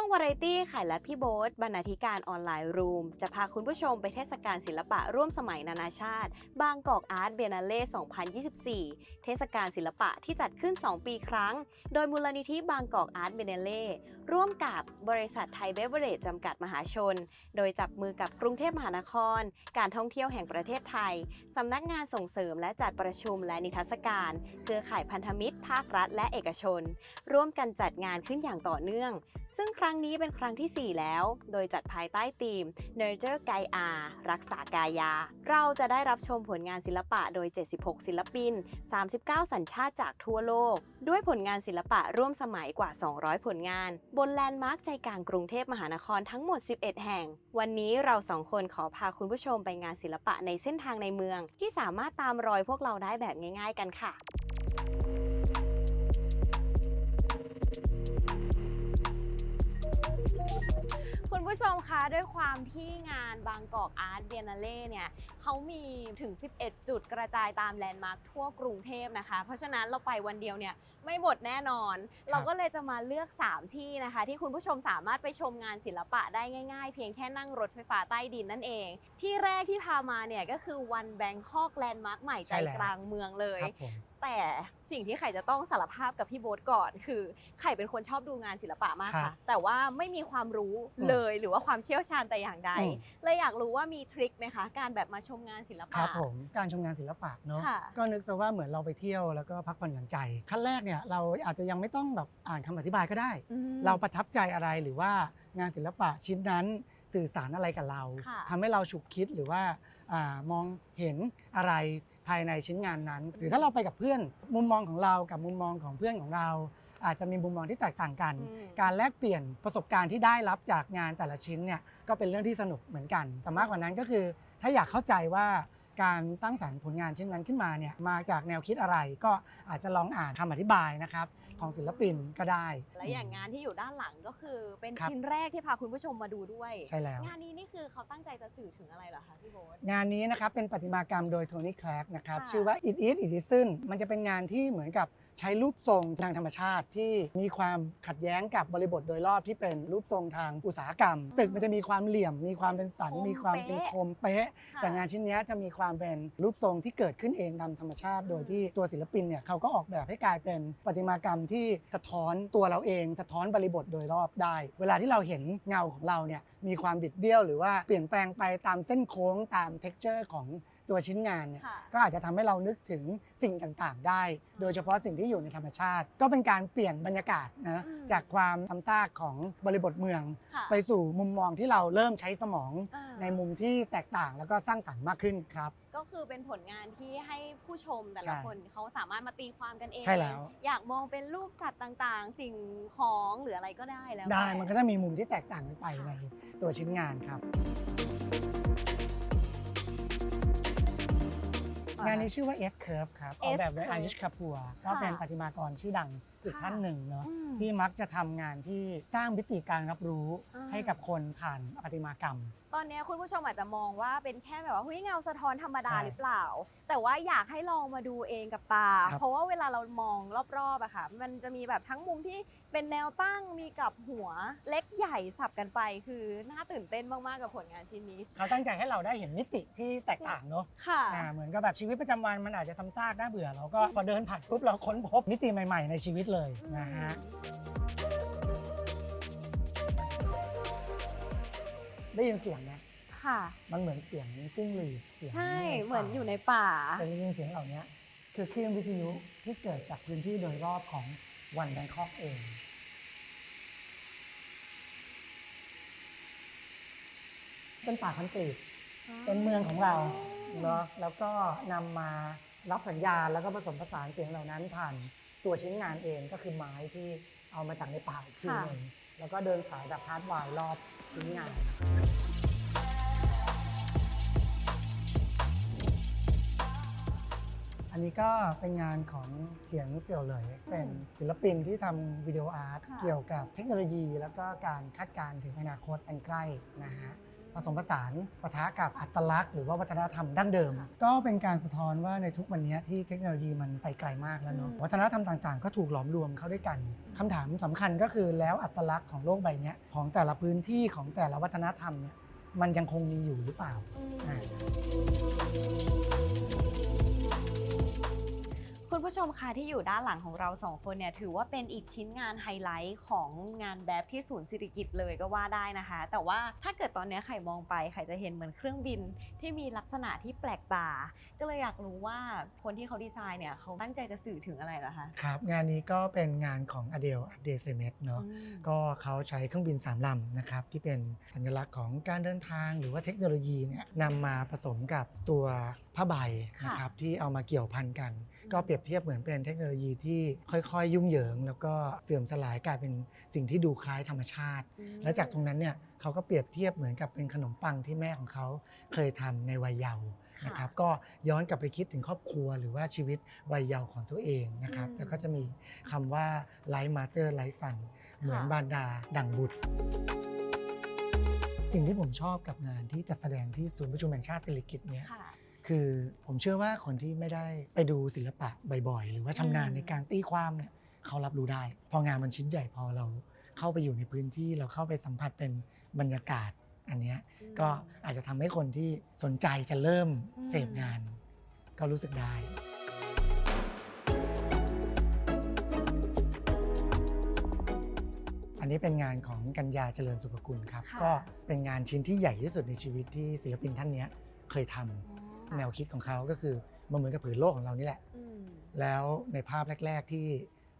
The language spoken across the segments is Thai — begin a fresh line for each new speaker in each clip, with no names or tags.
ช่วงวาไรตี้ไข่และพี่โบ๊ทบรรณาธิการออนไลน์รูม จะพาคุณผู้ชมไปเทศกาลศิลปะร่วมสมัยนานาชาติ บางกอกอาร์ตเบนาเล่ 2024 เทศกาลศิลปะที่จัดขึ้น 2 ปีครั้ง โดยมูลนิธิบางกอกอาร์ตเบนาเล่ร่วมกับบริษัทไทยเบเวอร์เรจจำกัดมหาชน โดยจับมือกับกรุงเทพมหานคร การท่องเที่ยวแห่งประเทศไทยสำนักงานส่งเสริมและจัดประชุมและนิทรรศการ เครือข่ายพันธมิตร ภาครัฐ และเอกชน ร่วมกันจัดงานขึ้นอย่างต่อเนื่อง ซึ่งครั้งั้งนี้เป็นครั้งทีสี่ 4 แล้ว โดยจัดภายใต้ธีม Nurture กายอารักษากายา เราจะได้รับชมผลงานศิลปะโดย 76 ศิลปิน 39 สัญชาติจากทั่วโลก ด้วยผลงานศิลปะร่วมสมัยกว่า 200 ผลงาน บนแลนด์มาร์คใจกลางกรุงเทพมหานครทั้งหมด 11 แห่ง วันนี้เราสองคนขอพาคุณผู้ชมไปงานศิลปะในเส้นทางในเมือง ที่สามารถตามรอยพวกเราได้แบบง่าย ๆ กันค่ะ คุณผู้ชมคะด้วยความที่งานบางกอกอาร์ตเบียน a เล่เนี่ยเขามีถึง 11 จุดกระจายตามแลนด์มาร์คทั่วกรุงเทพนะคะ เพราะฉะนั้นเราไปวันเดียวเนี่ยไม่หมดแน่นอน เราก็เลยจะมาเลือก 3 ที่นะคะ ที่คุณผู้ชมสามารถไปชมงานศิลปะได้ง่ายๆ เพียงแค่นั่งรถไฟฟ้าใต้ดินนั่นเอง ที่แรกที่พามาเนี่ยก็คือวันแบงคอกแลนด์มาร์คใหม่ใจ
ใช่แล้ว
กลางเมืองเลย
ครับผม
แต่สิ่งที่ไข่จะต้องสารภาพกับพี่โบ๊ทก่อน คือไข่เป็นคนชอบดูงานศิลปะมาก
ครั
ค่ะ
บ
แต่ว่าไม่มีความรู้
อืม
เลยหรือว่าความเชี่ยวชาญแต่อย่างใด
อืม
เลยอยากรู้ว่ามีทริคไหมคะการแบบมาชมงานศิล
ค
ปะ
รับผมการชมงานศิลปะเนาะ
ค่ะ
ก็นึกซะว่าเหมือนเราไปเที่ยวแล้วก็พักผ่อนหย่อนใจขั้นแรกเนี่ยเราอาจจะยังไม่ต้องแบบอ่านคำอธิบายก็ได้
อืม
เราประทับใจอะไรหรือว่างานศิลปะชิ้นนั้นสื่อสารอะไรกับเรา
ค่ะ
ทำให้เราฉุกคิดหรือว่าอามองเห็นอะไร ภายในชิ้นงานนั้น หรือถ้าเราไปกับเพื่อนมุมมองของเรากับมุมมองของเพื่อนของเรา อาจจะมีมุมมองที่แตกต่างกัน
อืม
การแลกเปลี่ยนประสบการณ์ที่ได้รับจากงานแต่ละชิ้นเนี่ยก็เป็นเรื่องที่สนุกเหมือนกัน แต่มากกว่านั้นก็คือ ถ้าอยากเข้าใจว่า การสร้างสรรค์ผลงานชิ้นนั้นขึ้นมาเนี่ยมาจากแนวคิดอะไรก็อาจจะลองอ่านคำอธิบายนะครับของศิลปินก็ได้
และอย่างงานที่อยู่ด้านหลังก็คือเป็น
ครับ
ชิ้นแรกที่พาคุณผู้ชมมาดูด้วย
ใช่แล้ว
งานนี้นี่คือเขาตั้งใจจะสื่อถึงอะไรเหรอคะพี่โบ๊ท
งานนี้นะครับเป็นประติมากรรมโดยโทนี่แคลกนะครับ
ค่ะ
ชื่อว่า It Is It Isn't มันจะเป็นงานที่เหมือนกับ ใช้รูปทรงทางธรรมชาติที่มีความขัดแย้งกับบริบทโดยรอบที่เป็นรูปทรงทางอุตสาหกรรม ตึกมันจะมีความเหลี่ยม มีความเป็นสัน
คม
มีความเป็น
เป๊ะ
คมเป๊ะ
ค่ะ
แต่งานชิ้นเนี้ยจะมีความเป็นรูปทรงที่เกิดขึ้นเองตามธรรมชาติ โดยที่ตัวศิลปินเนี่ยเขาก็ออกแบบให้กลายเป็นประติมากรรมที่สะท้อนตัวเราเอง สะท้อนบริบทโดยรอบได้ เวลาที่เราเห็นเงาของเราเนี่ยมีความบิดเบี้ยว หรือว่าเปลี่ยนแปลงไปตามเส้นโค้งตาม t e x t อร์ของ ตัวชิ้นงานเนี่ย
ค่ะ
ก็อาจจะทำให้เรานึกถึงสิ่งต่างๆ ได้ โดยเฉพาะสิ่งที่อยู่ในธรรมชาติ ก็เป็นการเปลี่ยนบรรยากาศนะ
อืม
จากความซ้ำซากของบริบทเมือง
ค่ะ
ไปสู่มุมมองที่เราเริ่มใช้สมอง
อ่า
ในมุมที่แตกต่างแล้วก็สร้างสรรค์มากขึ้นครับ
ก็คือเป็นผลงานที่ให้ผู้ชมแต่
ใช่
ละคนเขาสามารถมาตีความกันเอง
ใช่แล้ว
อยากมองเป็นรูปสัตว์ต่างๆ สิ่งของหรืออะไรก็ได้แล้ว
ได้
แต่
มันก็จะมีมุมที่แตกต่างกันไปในตัวชิ้นงานครับ งานนี้ชื่อว่า S Curve ครับออกแบบโดย
S-Curve
อายุชคาพัวก็เป็นประติมากรชื่อดังอีก
ค่ะ
ท่านหนึ่งเนาะ
อืม
ที่มักจะทำงานที่สร้างมิติการรับรู้
อ่า
ให้กับคนผ่านประติมากรรม
ตอนนี้คุณผู้ชมอาจจะมองว่าเป็นแค่แบบว่าเฮ้ยเงาสะท้อนธรรมดา
ใช่
หรือเปล่า แต่ว่าอยากให้ลองมาดูเองกับตา
ครับ
เพราะว่าเวลาเรามองรอบๆอะค่ะ มันจะมีแบบทั้งมุมที่เป็นแนวตั้งมีกับหัวเล็กใหญ่สับกันไป คือน่าตื่นเต้นมากๆกับผลงานชิ้นนี้
เขาตั้งใจให้เราได้เห็นมิติที่แตกต่างเนาะ
ค่ะ
อ่าเหมือนกับแบบชีวิตประจำวันมันอาจจะซ้ำซากน่าเบื่อเราก็พอเดินผ่านปุ๊บเราค้นพบมิติใหม่ๆในชีวิตเลยนะฮะได้ยินเสียงไหม
ค่ะ
มันเหมือนเสียงจิ้งหรีดเสียง
ใช่
ป่า
เหมือนอยู่ในป่า
แต่จริงๆเสียงเหล่านี้คือคลื่นวิทยุที่เกิดจากพื้นที่โดยรอบของวันแบงคอกเองเป็นป่าคอนกรีตเป็นเมืองของเราเนาะแล้วก็นำมารับสัญญาณแล้วก็ผสมผสานเสียงเหล่านั้นผ่าน ตัวชิ้นงานเองก็คือไม้ที่เอามาจากในป่าอีกที
ค่ะ
หนึ่งแล้วก็เดินสายแบบฮาร์ดไวร์รอบชิ้นงานอันนี้ก็เป็นงานของเถียงเสี่ยวเหลยเป็นศิลปินที่ทำวิดีโออาร์ต
ค่ะ
เกี่ยวกับเทคโนโลยี แล้วก็การคาดการณ์ถึงอนาคตอันใกล้นะฮะ ผผสมผสานปะทะกับอัตลักษณ์หรือว่าวัฒนธรรมดั้งเดิม ก็เป็นการสะท้อนว่าในทุกวันนี้ที่เทคโนโลยีมันไปไกลมากแล้วเนาะ
อืม
วัฒนธรรมต่างๆ ก็ถูกหลอมรวมเข้าด้วยกันคำถามสำคัญก็คือแล้วอัตลักษณ์ของโลกใบเนี้ยของแต่ละพื้นที่ของแต่ละวัฒนธรรมเนี่ยมันยังคงมีอยู่หรือเปล่าอ่า
คุณผู้ชมคะที่อยู่ด้านหลังของเราสองคนเนี่ยถือว่าเป็นอีกชิ้นงานไฮไลท์ของงานแบบที่ศูนย์สิริกิตเลยก็ว่าได้นะคะ แต่ว่าถ้าเกิดตอนเนี้ยไข่มองไปไข่จะเห็นเหมือนเครื่องบินที่มีลักษณะที่แปลกตา ก็เลยอยากรู้ว่าคนที่เขาดีไซน์เนี่ยเขาตั้งใจจะสื่อถึงอะไรเหรอคะ
ครับงานนี้ก็เป็นงานของอเดลอเดเซเมตเนาะ
อืม
ก็เขาใช้เครื่องบินสามลำนะครับที่เป็นสัญลักษณ์ของการเดินทางหรือว่าเทคโนโลยีเนี่ยนำมาผสมกับตัว ผ้าใบนะครับที่เอามาเกี่ยวพันกัน ก็เปรียบเทียบเหมือนเป็นเทคโนโลยีที่ค่อยๆ ยุ่งเหยิง แล้วก็เสื่อมสลายกลายเป็นสิ่งที่ดูคล้ายธรรมชาติ
อืม
และจากตรงนั้นเนี่ยเขาก็เปรียบเทียบเหมือนกับเป็นขนมปังที่แม่ของเขาเคยทำในวัยเยาว์
ค่ะ
นะครับก็ย้อนกลับไปคิดถึงครอบครัวหรือว่าชีวิตวัยเยาว์ของตัวเองนะครับ
อืม
แล้วก็จะมีคำว่าไลฟ์มาเจอร์ไลฟ์สันเหมือน
ค่ะ
บารดาดังบุตรสิ่งที่ผมชอบกับงานที่จัดแสดงที่ศูนย์ประชุมแห่งชาติสิริกิติ์เนี่ย
ค่ะ
คือผมเชื่อว่าคนที่ไม่ได้ไปดูศิลปะบ่อยๆ หรือว่าชำนาญ
อืม
ในการตีความเนี่ยเขารับรู้ได้ พองานมันชิ้นใหญ่พอเราเข้าไปอยู่ในพื้นที่เราเข้าไปสัมผัสเป็นบรรยากาศอันเนี้ย
อืม
ก็อาจจะทำให้คนที่สนใจจะเริ่ม
อืม
เสพงาน ก็รู้สึกได้ อันนี้เป็นงานของกัญญาเจริญสุภกุลครับ
ค่ะ
ก็เป็นงานชิ้นที่ใหญ่ที่สุดในชีวิตที่ศิลปินท่านเนี้ยเคยทำ
อ๋อ
แนวคิดของเขาก็คือมันเหมือนกับผืนโลกของเรานี่แหละ
อืม
แล้วในภาพแรก ๆที่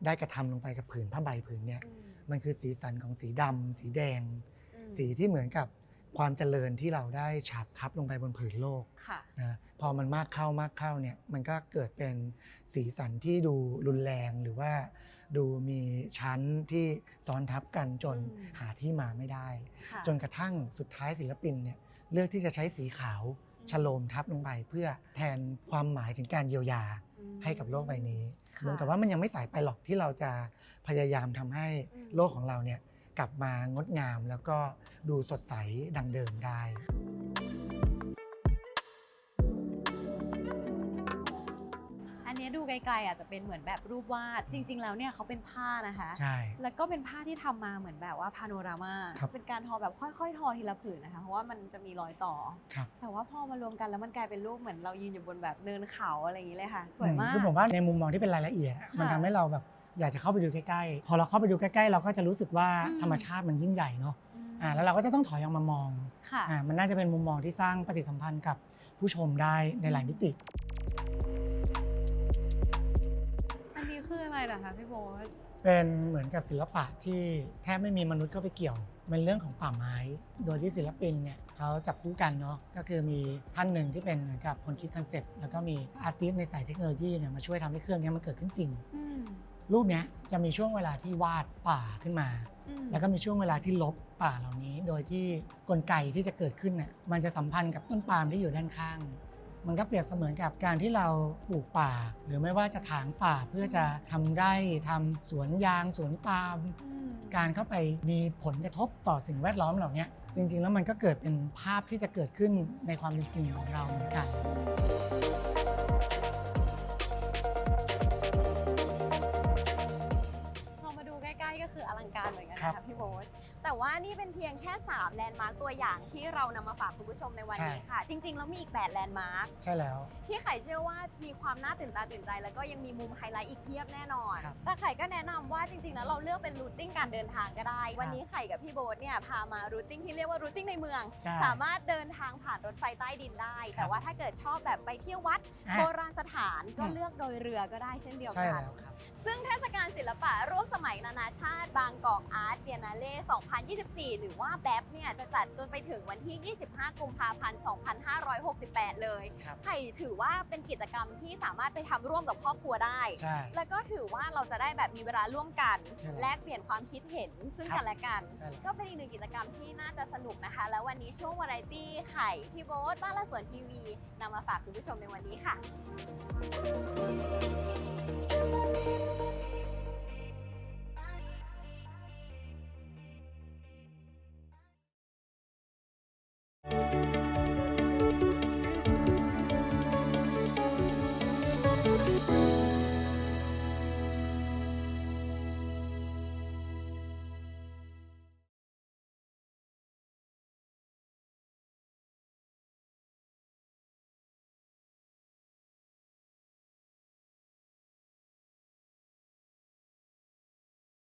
ได้กระทำลงไปกับผืนผ้าใบผืนเนี้ย
อืม
มันคือสีสันของสีดำสีแดง
อืม
สีที่เหมือนกับความเจริญที่เราได้ฉาบทับลงไปบนผืนโลก
ค่ะ
นะพอมันมากเข้ามากเข้าเนี่ยมันก็เกิดเป็นสีสันที่ดูรุนแรงหรือว่า ดูมีชั้นที่ซ้อนทับกันจน
อืม
หาที่มาไม่ได้
ค่ะ
จนกระทั่งสุดท้ายศิลปินเนี่ยเลือกที่จะใช้สีขาว ชโลมทับลงไปเพื่อแทนความหมายถึงการเยียวยา
อืม
ให้กับโลกใบนี้
ค่ะ
เหมือนกับว่ามันยังไม่สายไปหรอกที่เราจะพยายามทำให้
อืม
โลกของเราเนี่ยกลับมางดงามแล้วก็ดูสดใสดังเดิมได้
ไกลๆอาจจะเป็นเหมือนแบบรูปวาด จริง ๆ แล้วเนี่ยเขาเป็นผ้านะคะ
ใช่
แล้วก็เป็นผ้าที่ทำมาเหมือนแบบว่าพาโนรามา
ครับ
เป็นการทอแบบค่อยๆ ทอทีละผืนนะคะ เพราะว่ามันจะมีรอยต่อ
ครับ
แต่ว่าพอมารวมกันแล้วมันกลายเป็นรูปเหมือนเรายืนอยู่บนแบบเนินเขาอะไรอย่างนี้เลยค่ะ สวยมาก
คือผมว่าในมุมมองที่เป็นรายละเอียดอะ
ค่ะ
มันทำให้เราแบบอยากจะเข้าไปดูใกล้ๆ พอเราเข้าไปดูใกล้ๆ เราก็จะรู้สึกว่า
อืม
ธรรมชาติมันยิ่งใหญ่เนาะ
ม
อ่าแล้วเราก็จะต้องถอยออกมามอง
ค่ะ
อ่ามันน่าจะเป็นมุมมองที่สร้างปฏิสัมพันธ์กับผู้ชมได้ในหลายมิติ
ออะไรล่ะคะพี่โบ๊ท
เป็นเหมือนกับศิลปะที่แทบไม่มีมนุษย์เข้าไปเกี่ยวเป็นเรื่องของป่าไม้ โดยที่ศิลปินเนี่ยเขาจับคู่กันเนาะก็คือมีท่านหนึ่งที่เป็นเหมือนกับคนคิดคอนเซ็ปต์แล้วก็มีอาร์ติสต์ในสายเทคโนโลยีเนี่ยมาช่วยทำให้เครื่องนี้มันเกิดขึ้นจริง
อืม
รูปเนี้ยจะมีช่วงเวลาที่วาดป่าขึ้นมา
อืม
แล้วก็มีช่วงเวลาที่ลบป่าเหล่านี้ โดยที่กลไกที่จะเกิดขึ้นน่ะมันจะสัมพันธ์กับต้นปาล์มที่อยู่ด้านข้าง มันก็เปรียบเสมือนกับการที่เราปลูกป่า หรือไม่ว่าจะถางป่าเพื่อจะทำไร่ทำสวนยางสวนปาล์ม
อืม
การเข้าไปมีผลกระทบต่อสิ่งแวดล้อมเหล่านี้จริง ๆ แล้วมันก็เกิดเป็นภาพที่จะเกิดขึ้นในความเป็นจริงของเราเหมือนกัน
พอมาดูใกล้ๆก็คืออลังการเหมือนกัน
ครั
นะ
บ
คะพี่โบ๊ทแต่ว่านี่เป็นเพียงแค่ 3 แลนด์มาร์กตัวอย่างที่เรานำมาฝากคุณผู้ชมในวันนี้ค่ะ จริง ๆ แล้วมีอีก 8 แลนด์มาร์ก
ใช่แล้ว
ที่ไข่เชื่อว่ามีความน่าตื่นตาตื่นใจ แล้วก็ยังมีมุมไฮไลท์อีกเพียบแน่นอน
ครับ
แต่ไข่ก็แนะนำว่าจริง ๆ แล้วเราเลือกเป็นรูทติ้งการเดินทางก็ได้ วันนี้ไข่กับพี่โบ๊ทเนี่ยพามารูทติ้งที่เรียกว่ารูทติ้งในเมือง
ใช่
สามารถเดินทางผ่านรถไฟใต้ดินได้
ครับ
แต่ว่าถ้าเกิดชอบแบบไปเที่ยววัด
อะ
โบราณสถานก็
อืม
เลือกโดยเรือก็ได้เช่นเดียว
ใช่
กัน
แล้วครับ
ซึ่งเทศกาลศิลปะร่วมสมัยนานาชาติ บางกอกอาร์ตเบียนาเล่2024 หรือว่าแบ๊บเนี่ยจะจัดจนไปถึงวันที่ 25 กุมภาพันธ์ 2568 เลย
ครับ
ไข่ถือว่าเป็นกิจกรรมที่สามารถไปทำร่วมกับครอบครัวได้
ใช่
แล้วก็ถือว่าเราจะได้แบบมีเวลาร่วมกัน
ใช่แล้ว
แลกเปลี่ยนความคิดเห็นซึ่ง
ครับ
กันและกัน
ใช่แล้ว
ก็เป็นอีกหนึ่งกิจกรรมที่น่าจะสนุกนะคะ แล้ววันนี้ช่วงวาไรตี้ไข่พี่โบ๊ทบ้านละสวนทีวีนำมาฝากคุณผู้ชมในวันนี้ค่ะ